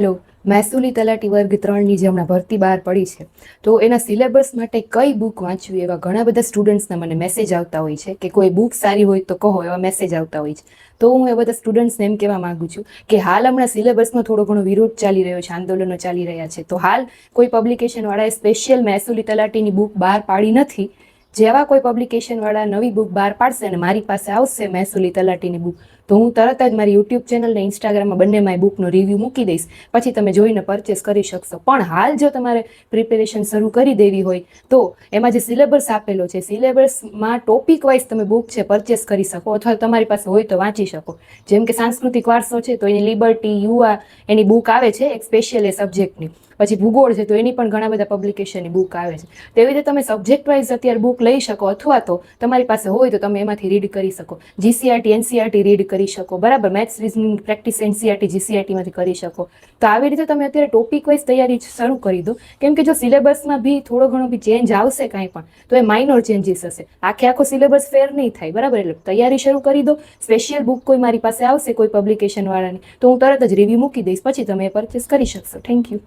Hello મહેસૂલી તલાટી વર્ગ ત્રણની જે હમણાં ભરતી બહાર પડી છે. તો એના સિલેબસ માટે કઈ બુક વાંચવી એવા ઘણા બધા સ્ટુડન્ટ્સના મને મેસેજ આવતા હોય છે કે કોઈ બુક સારી હોય તો કહો એવા મેસેજ આવતા હોય છે. તો હું એ બધા સ્ટુડન્ટ્સને એમ કહેવા માગું છું કે હાલ હમણાં સિલેબસનો થોડો ઘણો વિરોધ ચાલી રહ્યો છે, આંદોલનો ચાલી રહ્યા છે. તો હાલ કોઈ પબ્લિકેશનવાળાએ સ્પેશિયલ મહેસૂલી તલાટીની બુક બહાર પાડી નથી જેવા કોઈ પબ્લિકેશનવાળા નવી બુક બહાર પાડશે અને મારી પાસે આવશે મહેસૂલી તલાટીની બુક તો હું તરત જ મારી યુટ્યુબ ચેનલ ને ઇન્સ્ટાગ્રામમાં બંનેમાં એ બુકનો રિવ્યૂ મૂકી દઈશ. પછી તમે જોઈને પરચેસ કરી શકશો. પણ હાલ જો તમારે પ્રિપેરેશન શરૂ કરી દેવી હોય, તો એમાં જે સિલેબસ આપેલો છે સિલેબસમાં ટોપિક વાઇઝ તમે બુક છે પરચેસ કરી શકો અથવા તમારી પાસે હોય તો વાંચી શકો. જેમ કે સાંસ્કૃતિક વારસો છે, તો એની લિબર્ટી યુવા, એની બુક આવે છે, એક સ્પેશિયલ એ સબ્જેક્ટની પછી ભૂગોળ છે, તો એની પણ ઘણા બધા પબ્લિકેશનની બુક આવે છે. તેવી રીતે તમે સબ્જેક્ટ વાઇઝ અત્યારે બુક લઈ શકો, અથવા તો તમારી પાસે હોય તો તમે એમાંથી રીડ કરી શકો. જીસીઆરટી એનસીઆરટી રીડ કરી શકો. બરાબર? મેથ્સ રીઝનિંગ પ્રેક્ટિસ એનસીઆરટી જીસીઆરટીમાંથી કરી શકો. તો આવી રીતે તમે અત્યારે ટોપિક વાઇઝ તૈયારી શરૂ કરી દો. કેમ કે જો સિલેબસમાં બી થોડો ઘણો બી ચેન્જ આવશે કાંઈ પણ, તો એ માઇનોર ચેન્જીસ હશે. આખે આખો સિલેબસ ફેર નહીં થાય, બરાબર? એટલે તૈયારી શરૂ કરી દો. સ્પેશિયલ બુક કોઈ મારી પાસે આવશે કોઈ પબ્લિકેશન વાળાની, તો હું તરત જ રિવ્યૂ મૂકી દઈશ, પછી તમે પરચેસ કરી શકશો. Thank you